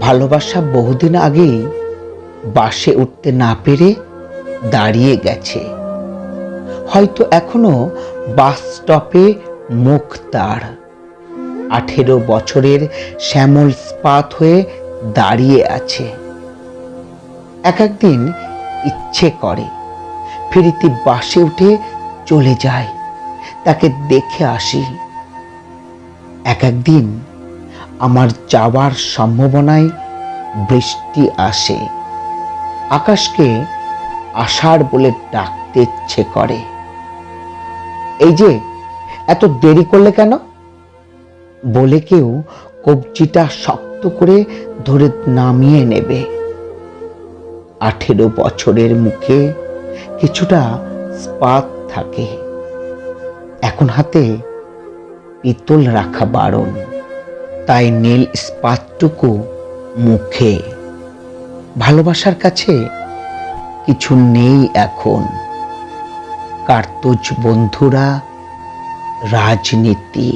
ভালোবাসা বহুদিন আগেই বাসে উঠতে না পেরে দাঁড়িয়ে গেছে। হয়তো এখনও বাস স্টপে মুখ তার। আঠেরো বছরের শ্যামল স্পাত হয়ে দাঁড়িয়ে আছে। এক একদিন ইচ্ছে করে, ফিরিতি বাসে উঠে চলে যায়, তাকে দেখে আসি। এক একদিন আমার যাওয়ার সম্ভাবনায় বৃষ্টি আসে। আকাশকে আষাঢ় বলে ডাকতে ইচ্ছে করে। এই যে, এত দেরি করলে কেন? বলে কেউ কবজিটা শক্ত করে ধরে নামিয়ে নেবে। আঠেরো বছরের মুখে কিছুটা স্পাত থাকে। এখন হাতে পিতল রাখা বারণ। তাই নীল ইস্পাতটুকু মুখে। ভালোবাসার কাছে কিছু নেই এখন। কার্তুজ বন্ধুরা রাজনীতি।